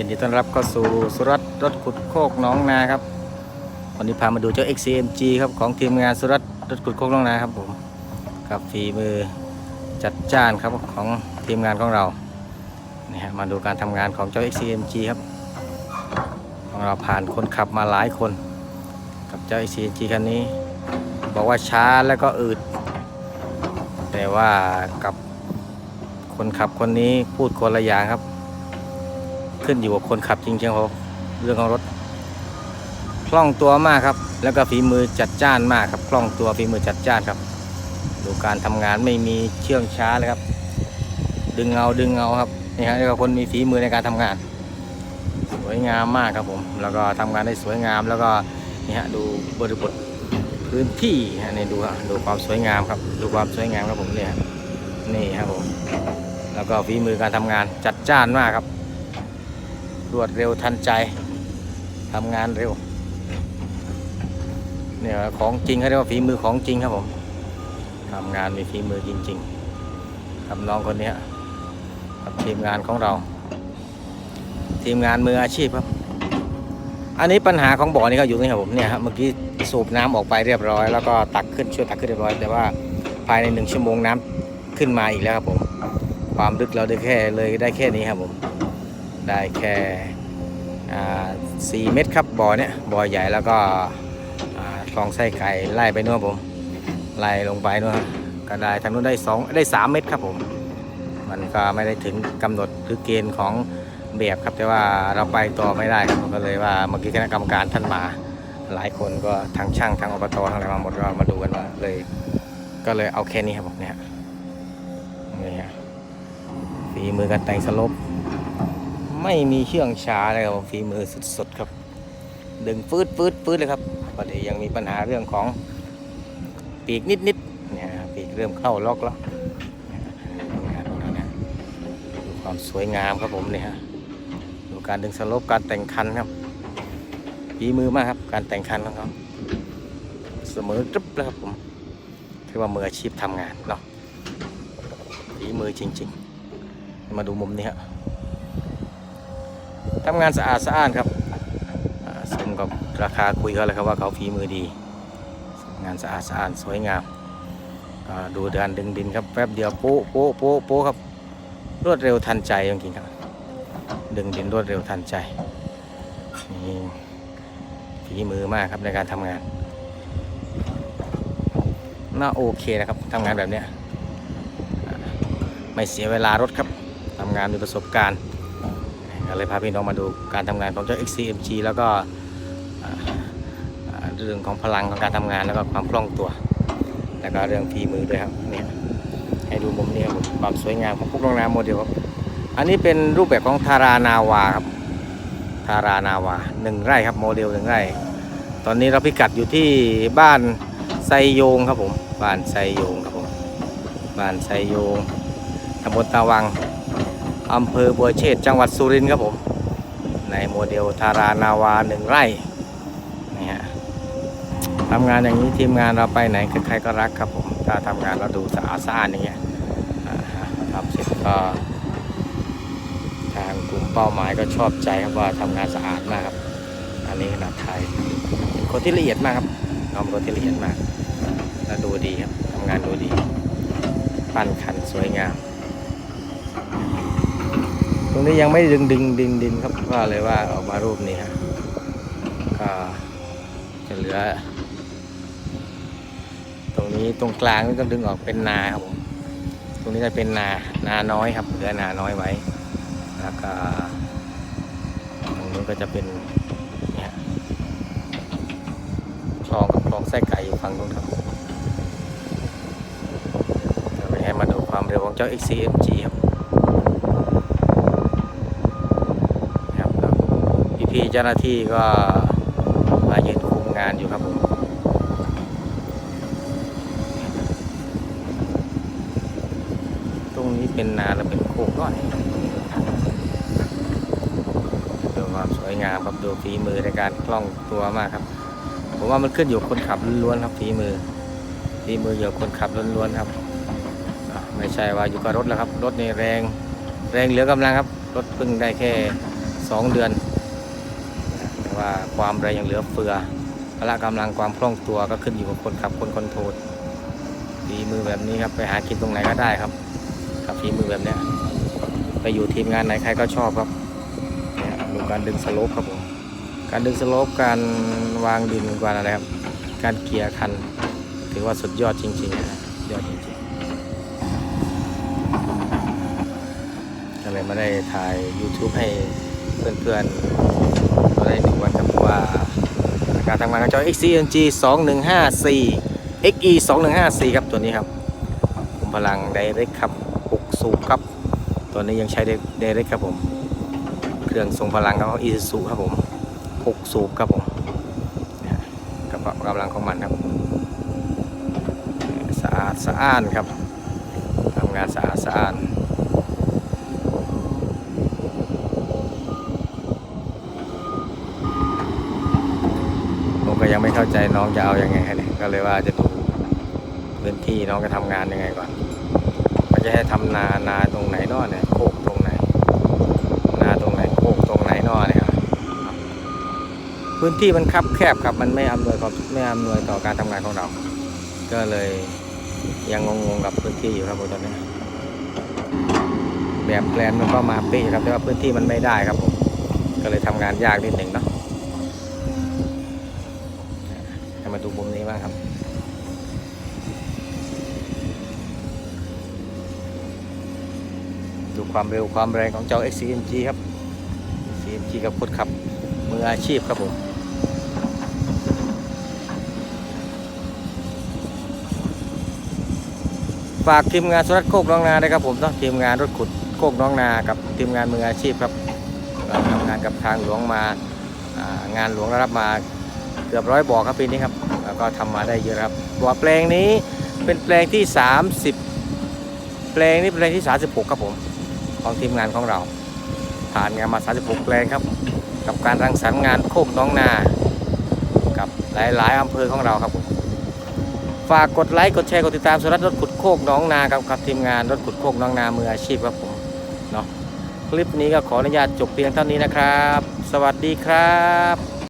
ยินดีต้อนรับเข้าสู่สุรัตน์รถขุดโคกน้องนาครับ วันนี้พามาดูเจ้า XCMG ครับของทีมงานสุรัตน์รถขุดโคกน้องนาครับผมกับฝีมือจัดจ้านครับของทีมงานของเรานี่ฮะมาดูการทำงานของเจ้า XCMG ครับของเราผ่านคนขับมาหลายคน กับเจ้า XCMG คันนี้ บอกว่าช้าแล้วก็อืด แต่ว่ากับคนขับคนนี้พูดคนละอย่างครับ ขึ้นอยู่กับคนขับจริงๆครับเรื่องของรถคล่องตัวมากครับ แล้วก็ฝีมือจัดจ้านมากครับคล่องตัวฝีมือจัดจ้านครับ ดูการทำงานไม่มีเชื่องช้าเลยครับ ดึงเงาดึงเงาครับนี่ฮะเรียกว่าคนมีฝีมือในการทำงาน สวยงามมากครับผม แล้วก็ทำงานได้สวยงาม แล้วก็นี่ฮะดูบริบทพื้นที่ฮะนี่ดูฮะดูความสวยงามครับ ดูความสวยงามครับผมเนี่ยนี่ครับผม แล้วก็ฝีมือการทำงานจัดจ้านมากครับ รวดเร็วทันใจทำงานเร็วเนี่ยของจริงเขาเรียกว่าฝีมือของจริงครับผมทำงานมีฝีมือจริงๆครับน้องคนนี้ครับทีมงานของเรา ทีมงานมืออาชีพครับ อันนี้ปัญหาของบ่อนี่ก็อยู่นี่ครับผมเนี่ยครับเมื่อกี้สูบน้ำออกไปเรียบร้อยแล้วก็ตักขึ้นช่วยตักขึ้นเรียบร้อย แต่ว่าภายในหนึ่งชั่วโมงน้ำขึ้นมาอีกแล้วครับผม ความลึกเราได้แค่เลยได้แค่นี้ครับผม ได้แค่สี่เมตรครับบ่อเนี่ยบ่อใหญ่แล้วก็คลองไส้ไก่ไล่ไปนู่นผมไล่ลงไปนู่นก็ได้ทางนู้นได้สองได้สามเมตรครับผม มันก็ไม่ได้ถึงกำหนดหรือเกณฑ์ของแบบครับแต่ว่าเราไปต่อไม่ได้ครับก็เลยว่าเมื่อกี้คณะกรรมการท่านมาหลายคนก็ทางช่างทางอบตทางอะไรมาหมดก็มาดูกันว่าเลย ก็เลยเอาแค่นี้ครับผมเนี่ยนี่ฮะฝีมือการแต่งสลบ ไม่มีเชื่องช้าเลยครับฝีมือสุดๆครับ ดึงฟืดฟืดฟืดเลยครับประเดี๋ยวยังมีปัญหาเรื่องของปีกนิดๆเนี่ยปีกเริ่มเข้าล็อกแล้วเนี่ยฮะตรงนั้ดูความสวยงามครับผมเนี่ยฮะดูการดึงสลบการแต่งคันครับฝีมือมากครับ การแต่งคันของเขาเสมอกรึบเลยครับผมถือว่ามืออาชีพทำงานเนาะฝีมือจริง ๆ มาดูมุมนี้ฮะ ทำงานสะอาดสะอ้านครับอ่าสมกับราคาคุยเขาเลยครับว่าเขาฝีมือดี งานสะอาดสะอ้านสวยงามดูเดินดึงดินครับแป๊บเดียวโป๊ะโป๊ะโป๊ะโป๊ะครับรวดเร็วทันใจจริงๆครับ ดึงดินรวดเร็วทันใจนี่ฝีมือมากครับในการทำงานน่าโอเคนะครับทำงานแบบเนี้ยไม่เสียเวลารถครับทำงานมีประสบการณ์ ก็เลยพาพี่น้องมาดูการทำงานของเจ้า XCMG แล้วก็เรื่องของพลังของการทำงานแล้วก็ความคล่องตัวแล้วก็เรื่องฝีมือด้วยครับเนี่ยให้ดูมุมนี้ครับความสวยงามของพวกโรงแรมโมเดลครับอันนี้เป็นรูปแบบของทารานาวาครับทารานาวาหนึ่งไร่ครับโมเดลหนึ่งไร่ ตอนนี้เราพิกัดอยู่ที่บ้านไซโยงครับผมบ้านไซโยงครับผมบ้านไซโยงตำบลตาวัง อำเภอบัวเชษจังหวัดสุรินทร์ครับผมในโมเดลทารานาวาหนึ่งไร่นี่ฮะทำงานอย่างนี้ทีมงานเราไปไหนใครๆก็รักครับผมถ้าทำงานเราดูสะอาดสะอาดอย่างเงี้ยทำเสร็จก็ทางกลุ่มเป้าหมายก็ชอบใจครับว่าทำงานสะอาดมากครับอันนี้ขนาดไทยเป็นคนที่ละเอียดมากครับน้องคนที่ละเอียดมากและดูดีครับทำงานดูดี ปั้นขันสวยงาม รงนี้ยังไม่ดึงดึงดินดินครับว่าเลยว่าออกมารูปนี้ฮะก็จะเหลือ ตรงนี้ตรงกลางนี่ต้องดึงออกเป็นนาครับผมตรงนี้จะเป็นนานาน้อยครับเหลือนาน้อยไว้ แล้วก็ตรงนู้นก็จะเป็นเนี่ยคลองกับคลองไส้ไก่อยู่ฝั่งนู้นครับเดี๋ยวไปให้มาดูความเร็วของเจ้า XCMG ครับแล้วพี่ๆ เจ้าหน้าที่ก็มายืนคุมงานอยู่ครับผมตรงนี้เป็นนาและเป็นโคกน้อยดูความสวยงามครับดูฝีมือในการคล่องตัวมากครับ ผมว่ามันขึ้นอยู่คนขับล้วนๆครับฝีมือฝีมืออยู่คนขับล้วนๆครับไม่ใช่ว่าอยู่กับรถแล้วครับ รถในแรงแรงเหลือกำลังครับ รถเพิ่งได้แค่สองเดือน ว่าความแรงยังเหลือเฟือพละกำลังความคล่องตัวก็ขึ้นอยู่กับคนขับคนคอนโทรลฝีมือแบบนี้ครับไปหากินตรงไหนก็ได้ครับกับฝีมือแบบเนี้ยไปอยู่ทีมงานไหนใครก็ชอบครับเนี่ยดูการดึงสโลปครับผมการดึงสโลปการวางดินการอะไรครับการเกียร์คัน ถือว่าสุดยอดจริงๆนะยอดจริงๆก็เลยมาได้ถ่าย YouTube ให้เพื่อนๆ เราได้ดูกันครับว่าการทำงานของจอ XCNG 2154 XE 2154ครับตัวนี้ครับคุมพลัง Direct ครับ6สูบครับ ตัวนี้ยังใช้ Direct ครับผม เครื่องทรงพลังของ Isuzu ครับผม6สูบครับผมกับกำลังของมันครับสะอาดสะอ้านครับทำงานสะอาดสะอ้านผมก็ ยังไม่เข้าใจน้องจะเอาอยัางไงให้เนี่ยก็เลยว่าจะดูพื้นที่น้องจะทำงานยังไงก่อนก็จะให้ทำนานาตรงไหนนอเนี่ยโคกตรงไหน นาตรงไหนโคกตรงไหนนอเนี่ยพื้นที่มันคับแคบครับมันไม่อำนวยความไม่อำนวยต่อการทำงานของเรา ก็เลยยังงงๆกับพื้นที่อยู่ครับผมตอนนี้แบบแปลนมันก็มาป๊ะครับแต่ว่าพื้นที่มันไม่ได้ครับผมก็เลยทำงานยากนิดหนึ่งเนาะให้มาดูมุมนี้บ้างครับ ดู ความเร็วความแรงของเจ้า XCMG ครับ XCMG กับคนขับมืออาชีพครับผมฝากทีมงานสุรัตโคกน้องนาด้วยครับผมเนาะทีมงานรถขุดโคกน้องนากับทีมงานมืออาชีพครับทำงานกับทางหลวงมางานหลวงรับมาเกือบร้อยบ่อครับปีนี้ครับแล้วก็ทำมาได้เยอะครับบ่อแปลงนี้เป็นแปลงที่ 30 แปลงนี้เป็นแปลงที่ 36 ครับผม ของทีมงานของเรา ผ่านงานมา 36 แปลงครับ กับการรังสรรค์งานโคกน้องนา กับหลาย ๆอำเภอของเราครับผมฝากกดไลค์กดแชร์กดติดตามสุรัตน์รถขุดโคกน้องนาครับครับทีมงานรถขุดโคกน้องนามืออาชีพครับผมเนาะคลิปนี้ก็ขออนุญาตจบเพียงเท่านี้นะครับ สวัสดีครับ